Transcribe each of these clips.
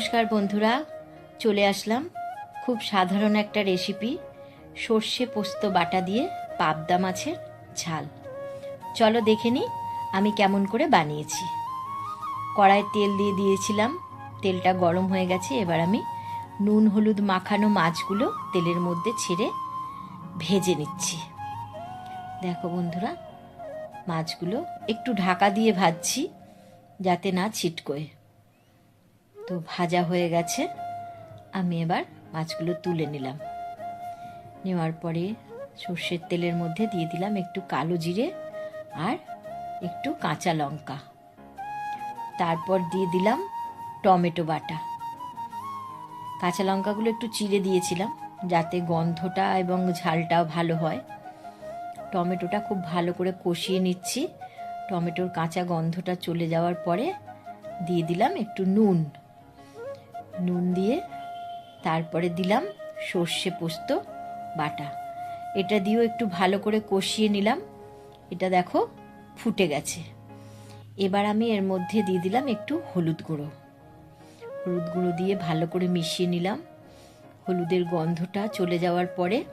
নমস্কার বন্ধুরা, চলে আসলাম খুব সাধারণ একটা রেসিপি সর্ষে পোস্ত বাটা দিয়ে পাবদা মাছের ঝাল। চলো দেখে নিই আমি কেমন করে বানিয়েছি। কড়ায় তেল দিয়ে দিয়েছিলাম, তেলটা গরম হয়ে গেছে, এবার আমি নুন, হলুদ মাখানো মাছগুলো তেলের মধ্যে ছেড়ে ভেজে নিচ্ছি। দেখো বন্ধুরা, মাছগুলো একটু ঢাকা দিয়ে ভাজছি, যাতে না ছিটকোয়। তো ভাজা হয়ে গেছে। আমি এবার মাছগুলো তুলে নিলাম। নেওয়ার পরে সর্ষের তেলের মধ্যে দিয়ে দিলাম একটু কালো জিরে আর একটু কাঁচা লঙ্কা। তারপর দিয়ে দিলাম টমেটো বাটা। কাঁচা লঙ্কাগুলো একটু চিড়ে দিয়েছিলাম যাতে গন্ধটা এবং ঝালটাও ভালো হয়। টমেটোটা খুব ভালো করে কষিয়ে নিচ্ছি। টমেটোর কাঁচা গন্ধটা চলে যাওয়ার পরে দিয়ে দিলাম একটু নুন। নুন দিয়ে তারপরে দিলাম সর্ষে পোস্ত বাটা। এটা দিয়েও একটু ভালো করে কষিয়ে নিলাম। এটা দেখো ফুটে গেছে। এবার আমি এর মধ্যে দিয়ে দিলাম একটু হলুদ গুঁড়ো। হলুদ গুঁড়ো দিয়ে ভালো করে মিশিয়ে নিলাম। হলুদের গন্ধটা চলে যাওয়ার পরে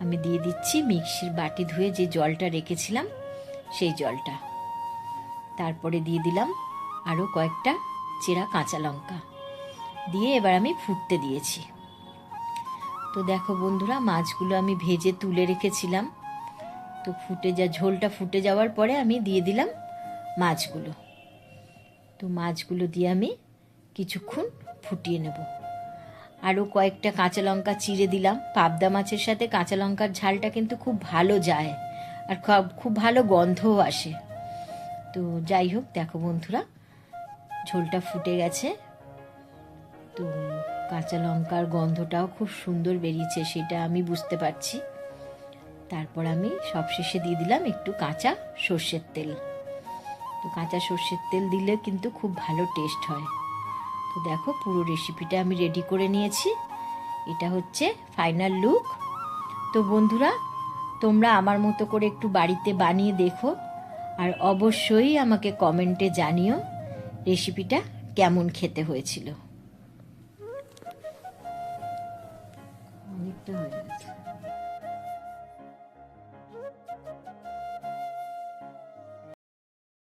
আমি দিয়ে দিচ্ছি মিক্সির বাটি ধুয়ে যে জলটা রেখেছিলাম সেই জলটা। তারপরে দিয়ে দিলাম আরও কয়েকটা চেরা কাঁচা লঙ্কা। দিয়ে এবার আমি ফুটতে দিয়েছি। তো দেখো বন্ধুরা, মাছগুলো আমি ভেজে তুলে রেখেছিলাম। তো ফুটে যা, ঝোলটা ফুটে যাওয়ার পরে আমি দিয়ে দিলাম মাছগুলো। তো মাছগুলো দিয়ে আমি কিছুক্ষণ ফুটিয়ে নেব। আরও কয়েকটা কাঁচা লঙ্কা চিড়ে দিলাম। পাবদা মাছের সাথে কাঁচা লঙ্কার ঝালটা কিন্তু খুব ভালো যায় আর খুব ভালো গন্ধও আসে। তো যাই হোক, দেখো বন্ধুরা, ঝোলটা ফুটে গেছে। তো কাঁচা লঙ্কার গন্ধটাও খুব সুন্দর বেরিয়েছে, সেটা আমি বুঝতে পারছি। তারপর আমি সবশেষে দিয়ে দিলাম একটু কাঁচা সর্ষের তেল। তো কাঁচা সর্ষের তেল দিলে কিন্তু খুব ভালো টেস্ট হয়। তো দেখো পুরো রেসিপিটা আমি রেডি করে নিয়েছি। এটা হচ্ছে ফাইনাল লুক তো বন্ধুরা, তোমরা আমার মতো করে একটু বাড়িতে বানিয়ে দেখো, আর অবশ্যই আমাকে কমেন্টে জানিও রেসিপিটা কেমন খেতে হয়েছিল। Do it.